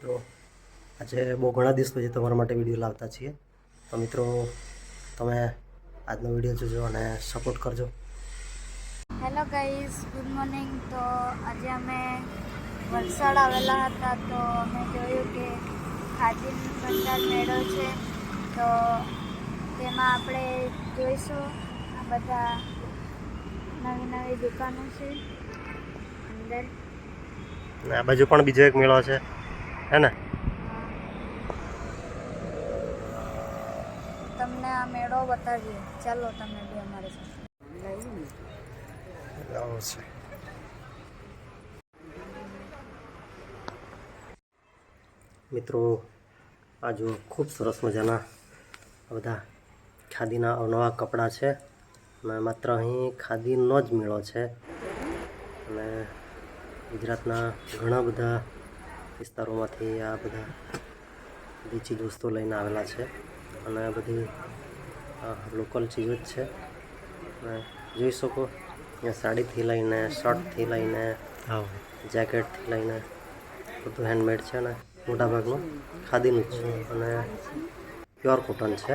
મિત્રો આજે બહુ ઘણા દિવસ પછી તમારા માટે વીડિયો લાવતા છીએ. તો મિત્રો તમે આજનો વીડિયો જોજો અને સપોર્ટ કરજો. હેલો ગાઈઝ ગુડ મોર્નિંગ તો આજે અમે વલસાડ આવેલા હતા. તો અમે જોયું કે ખાદીન ભંડાર મેળો છે. તો તેમાં આપણે જોઈશું આ બધા નવી નવી દુકાનો છે અંદર. આ બાજુ પણ બીજો એક મેળો છે. હે ને તમને આ મેળો બતાવીએ. ચાલો તમે બી અમારી સાથે. મિત્રો આ જો ખૂબ સરસ મજાના બધા ખાદીના અવનવા કપડાં છે અને માત્ર અહીં ખાદીનો જ મેળો છે. અને ગુજરાતના ઘણા બધા વિસ્તારોમાંથી આ બધા બધી ચીજ વસ્તુઓ લઈને આવેલા છે. અને આ બધી લોકલ ચીજો જ છે. અને જોઈ શકો સાડીથી લઈને શર્ટથી લઈને જેકેટથી લઈને બધું હેન્ડમેડ છે અને મોટાભાગનું ખાદીનું જ છે. અને પ્યોર કોટન છે.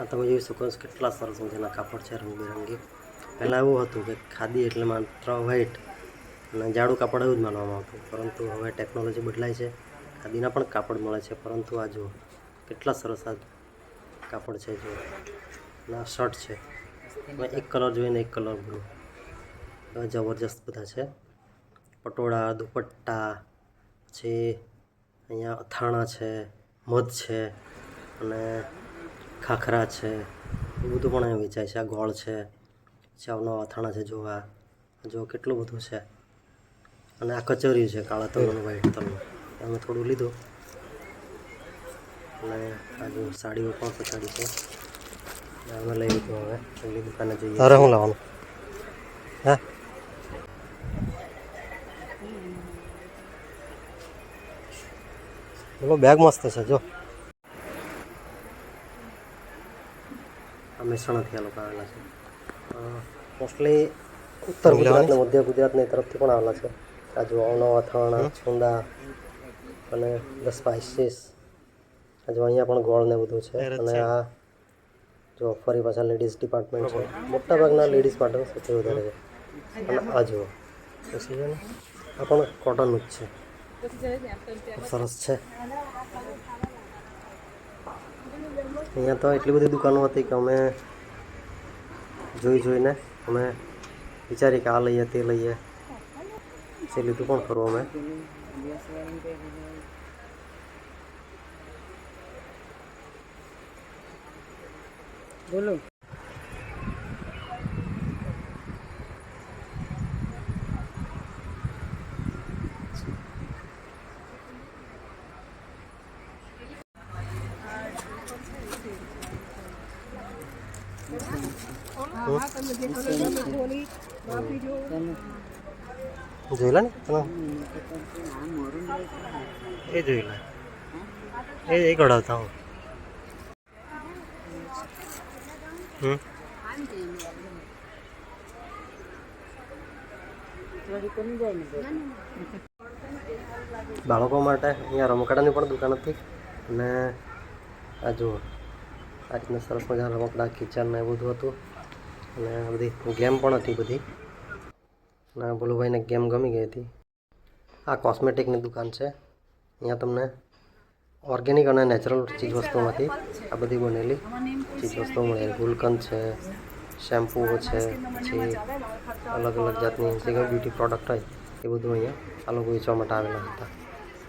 આ તમે જોઈ શકો છો કેટલા સરસ મજાના કાપડ છે રંગબેરંગી. પહેલાં એવું હતું કે ખાદી એટલે માત્ર વ્હાઇટ અને જાડું કાપડ એવું જ માનવામાં આવતું. પરંતુ હવે ટેકનોલોજી બદલાય છે. ખાદીના પણ કાપડ મળે છે. પરંતુ આ જુઓ, કેટલા સરસ આ કાપડ છે જુઓ. અને આ શર્ટ છે. એક કલર જોઈને એક કલર બ્લુ એવા જબરજસ્ત બધા છે. પટોળા, દુપટ્ટા, પછી અહીંયા અથાણા છે, મધ છે, અને ખાખરા છે. એ બધું પણ અહીંયા વેચાય છે. આ ગોળ છે. ચાવના અથાણા છે જોવા. જો કેટલું બધું છે. અને આ કચોરી છે કાળા તલનું વ્હાઈટ તલનું. અમે થોડું લીધું. અને આ જો સાડીઓ પણ પછાડી છે. અમે લઈ લીધું હવે. પેલી દુકાને જઈએ તારે શું લાવવાનું? હા? બોલો બેગ મસ્ત છે જો. આ મહેસાણાથી આ લોકો આવેલા છે. મોસ્ટલી ઉત્તર ગુજરાત ને મધ્ય ગુજરાતની તરફથી પણ આવેલા છે. આ જો અવનવ અથાણા છુંદા અને ધ સ્પાઇસીસ આજુ અહીંયા પણ ગોળ ને બધું છે. અને આ જો ફરી પાછા લેડીઝ ડિપાર્ટમેન્ટ છે. મોટા ભાગના લેડીઝ પાર્ટનર સૌથી વધારે છે. અને આ જુઓ. પછી છે ને? આ પણ કોટનનું જ છે. સરસ છે. અહીંયા તો એટલી બધી દુકાનો હતી કે અમે જોઈ જોઈને અમે વિચારી કે આ લઈએ, તે લઈએ. જે લીધું પણ ખરું અમે. બોલો. જોઈ લે ને એ જોઈ લે એ કઢાવતા હું હમ બાળકો માટે અહીંયા રમકડાની પણ દુકાન હતી. અને આ જુઓ, આ રીતના સરસ મજાના રમકડા, કિચન ને એ બધું હતું. અને આ બધી ગેમ પણ હતી બધી. અને ભલુભાઈને ગેમ ગમી ગઈ હતી. આ કોસ્મેટિકની દુકાન છે. અહીંયા તમને ઓર્ગેનિક અને નેચરલ ચીજ વસ્તુઓમાંથી આ બધી બનેલી ચીજ વસ્તુઓ મળે. ગુલકંદ છે, શેમ્પૂઓ છે પછી અલગ અલગ જાતની જે બ્યુટી પ્રોડક્ટ હોય, એ બધું અહીંયા આ લોકો વેચવા માટે આવેલા હતા.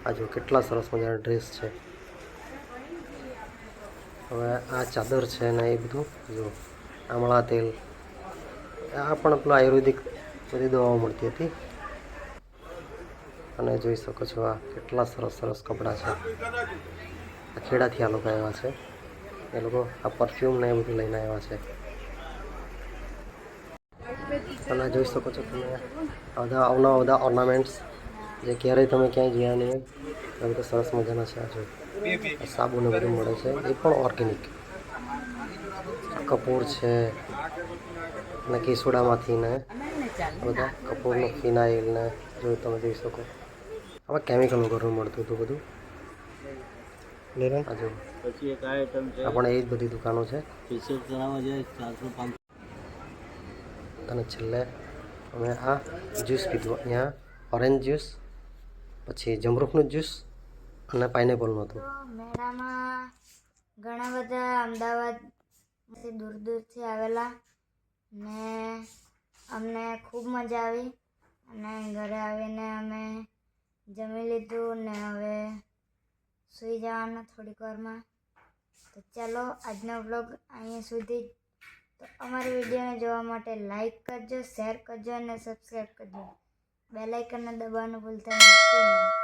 આ જો કેટલા સરસ મજાના ડ્રેસ છે. હવે આ ચાદર છે ને એ બધું જો આમળા તેલ આ પણ પેલા આયુર્વેદિક બધી દવાઓ મળતી હતી. અને જોઈ શકો છો આ કેટલા સરસ સરસ કપડાં છે. આ ખેડાથી આ લોકો આવ્યા છે. એ લોકો આ પરફ્યુમ ને એ બધું લઈને આવ્યા છે. અને જોઈ શકો છો તમે બધા અવનવા બધા ઓર્નામેન્ટ્સ જે ક્યારેય તમે ક્યાંય ગયા નહીં એ બધા સરસ મજાના છે આ જો. આ સાબુ ને બધું મળે છે. એ પણ ઓર્ગેનિક કપૂર છે અને કેસુડામાંથી ને બધા કપૂરનું ફિનાઇલ ને જો તમે જોઈ શકો. આમાં કેમિકલનું ઘરનું મળતું હતું બધું. જો. પછી એક આ આઈટમ છે. આ પણ એ જ બધી દુકાનો છે. અને છેલ્લે અમે આ જ્યુસ પીધું. અહીંયા ઓરેન્જ જ્યુસ પછી જમરૂખનું જ્યુસ અને પાઇનેપલનું હતું. મેળામાં ઘણા બધા અમદાવાદ દૂર દૂરથી આવેલા ને અમને ખૂબ મજા આવી. અને ઘરે આવીને અમે જમી લીધું ને હવે સૂઈ જવાનું થોડીક વારમાં. તો ચાલો, આજનો બ્લોગ અહીંયા સુધી. તો અમારી વિડીયોને જોવા માટે લાઈક કરજો શેર કરજો અને સબસ્ક્રાઈબ કરજો. બેલાઇકનને દબાવવાનું ભૂલતા નહીં.